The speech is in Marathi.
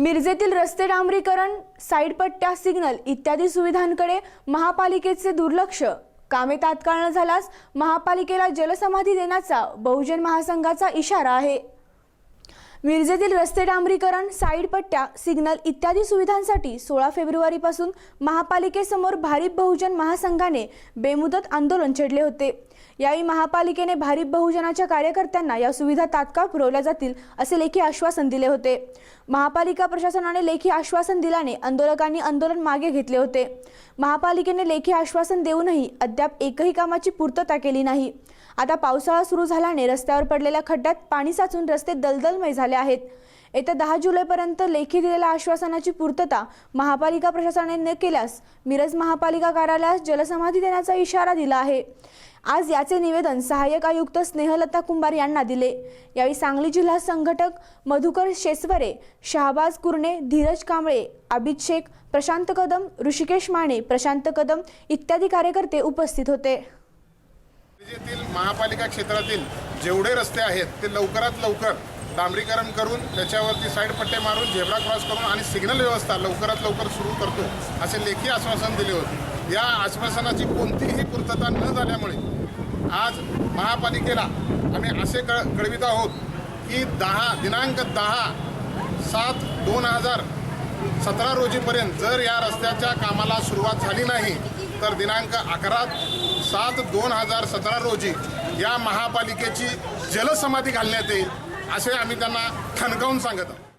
मिरजेतील रस्ते डांबरीकरण साईडपट्ट्या सिग्नल इत्यादी सुविधांकडे महापालिकेचे दुर्लक्ष. कामे तात्काळ न झाल्यास महापालिकेला जलसमाधी देण्याचा बहुजन महासंघाचा इशारा आहे. मिरजेतील रस्ते डांबरीकरण साईड पट्ट्या सिग्नल इत्यादी सुविधांसाठी सोळा फेब्रुवारीपासून महापालिकेसमोर भारिप बहुजन महासंघाने बेमुदत आंदोलन छेडले होते. यावेळी महापालिकेने भारिप बहुजनाच्या कार्यकर्त्यांना या सुविधा तात्काळ पुरवल्या जातील असे लेखी आश्वासन दिले होते. महापालिका प्रशासनाने लेखी आश्वासन दिल्याने आंदोलकांनी आंदोलन मागे घेतले होते. महापालिकेने लेखी आश्वासन देऊनही अद्याप एकही कामाची पूर्तता केली नाही. आता पावसाळा सुरू झाल्याने रस्त्यावर पडलेल्या खड्ड्यात पाणी साचून रस्ते दलदलमय झाले आहेत. येत्या दहा जुलैपर्यंत लेखी दिलेल्या आश्वासनाची पूर्तता महापालिका प्रशासनाने न केल्यास मिरज महापालिका कार्यालयास जलसमाधी देण्याचा इशारा दिला आहे. आज याचे निवेदन सहाय्यक आयुक्त स्नेहलता कुंभार यांना दिले. यावेळी सांगली जिल्हा संघटक मधुकर शेसवरे शहाबाज कुर्णे धीरज कांबळे आबिद शेख प्रशांत कदम ऋषिकेश माने प्रशांत कदम इत्यादी कार्यकर्ते उपस्थित होते. येथील महापालिका क्षेत्रातील जेवढे रस्ते आहेत ते लवकरात लवकर डांबरीकरण करून त्याच्यावरती साईड पट्टे मारून झेब्रा क्रॉस करून आणि सिग्नल व्यवस्था लवकरात लवकर सुरू करतो असे लेखी आश्वासन दिले होते. या आश्वासनाची कोणतीही पूर्तता न झाल्यामुळे आज महापालिकेला आम्ही असे कळ कळवित आहोत की दहा दिनांक दहा सात दोन हजार सतरा रोजीपर्यंत जर या रस्त्याच्या कामाला सुरुवात झाली नाही तर दिनांक अकरा सात दोन हजार सतरा रोजी या महापालिकेची जलसमाधी घालण्यात येईल असे आम्ही त्यांना ठणकावून सांगत आहोत.